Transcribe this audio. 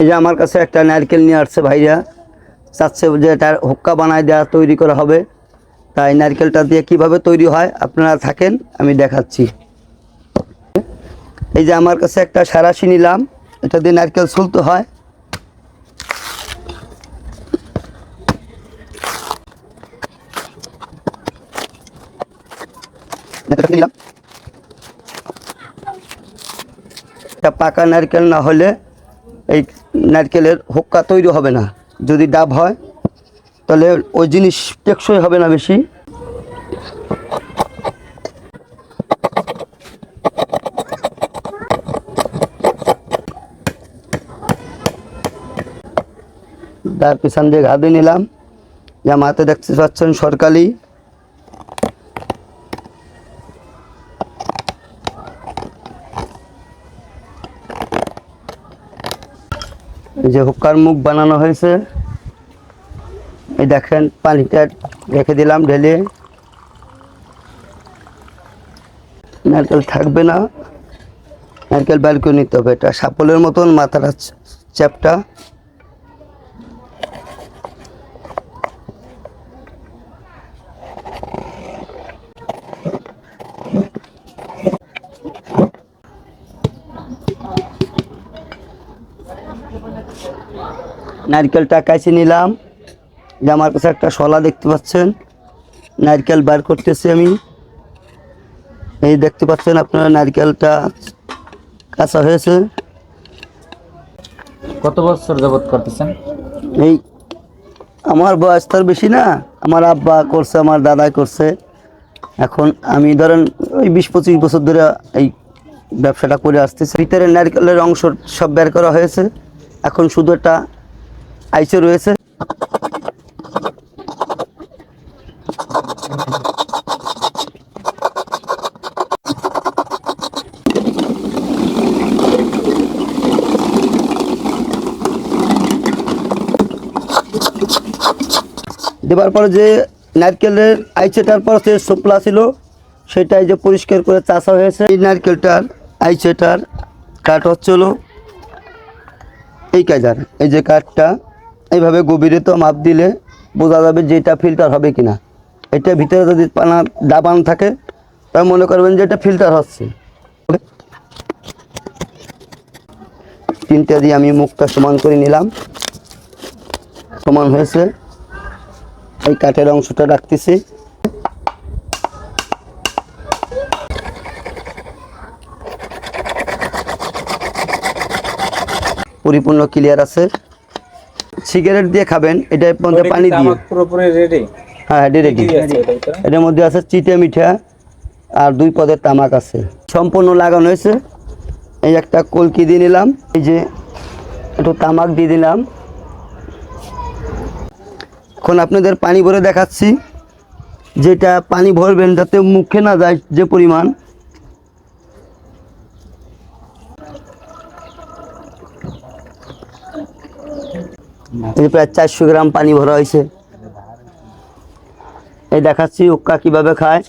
এই যে আমার কাছে একটা নারকেল নিয়ে আসছে ভাইয়া চাচ্ছে যে এটা হুক্কা বানায় দেওয়া তৈরি করা হবে। তাই নারকেলটা দিয়ে কীভাবে তৈরি হয় আপনারা থাকেন, আমি দেখাচ্ছি। এই যে আমার কাছে একটা সারাশি নিলাম, এটা দিয়ে নারকেল ছুলতে হয়। এটা পাকা নারকেল না হলে এই নারকেলের হুক্কা তৈরি হবে না। যদি ডাব হয়, তাহলে ওই জিনিস টেকসই হবে না বেশি। তার পিছন দিয়ে ঘা দিয়ে নিলাম। জামাতে দেখতে পাচ্ছেন সরকারি যে হুক্কার মুখ বানানো হয়েছে। এই দেখেন, পানিটা রেখে দিলাম ঢেলে। নারকেল থাকবে না। নারকেল বের করে নিতে হবে, এটা সাপলের মতন মাথাটা চ্যাপটা। নারকেলটা কাছে নিলাম। যে আমার কাছে একটা শলা দেখতে পাচ্ছেন। নারকেল বার করতেছি আমি। এই দেখতে পাচ্ছেন আপনারা নারকেলটা কাঁচা হয়েছে। কত বছর যাবত করতেছেন? এই আমার বয়স তার বেশি না। আমার আব্বা করছে আমার দাদা করছে। এখন আমি ধরেন ওই বিশ পঁচিশ বছর ধরে এই ব্যবসাটা করে আসতেছি। ভিতরে নারকেলের অংশ সব বের করা হয়েছে। এখন শুধু একটা আইসে রয়েছে। দেবার পরে যে নারকেলের আইচেটার পর যে শুকলা ছিল, সেটাই যে পরিষ্কার করে চাষা হয়েছে। এই নারকেলটার আইচেটার কাঠ হচ্ছিল এই কাজার। এই যে কাঠটা এইভাবে গভীরে তো মাপ দিলে বোঝা যাবে যে এটা ফিল্টার হবে কিনা। এটা ভিতরে যদি পানা দাবান থাকে, তাহলে মনে করবেন যে এটা ফিল্টার হচ্ছে। তিনটা দিয়ে আমি মুখটা সমান করে নিলাম। সমান হয়েছে। এই কাঠের অংশটা রাখতেছি। পরিপূর্ণ ক্লিয়ার আছে। সিগারেট দিয়ে খাবেন এটা মধ্যে পানি দিয়ে। পুরোপুরি রেডি হ্যাঁ রেডি এটার মধ্যে আছে চিটে মিঠা আর দুই পদের তামাক আছে। সম্পূর্ণ লাগানো হয়েছে। এই একটা কলকি দিয়ে নিলাম। এই যে একটু তামাক দিয়ে দিলাম। এখন আপনাদের পানি ভরে দেখাচ্ছি। যেটা পানি ভরবেন যাতে মুখে না যায় যে পরিমাণ। এই প্রায় চারশো গ্রাম পানি ভরা হয়েছে। এই দেখাচ্ছি উক্কা কীভাবে খায়।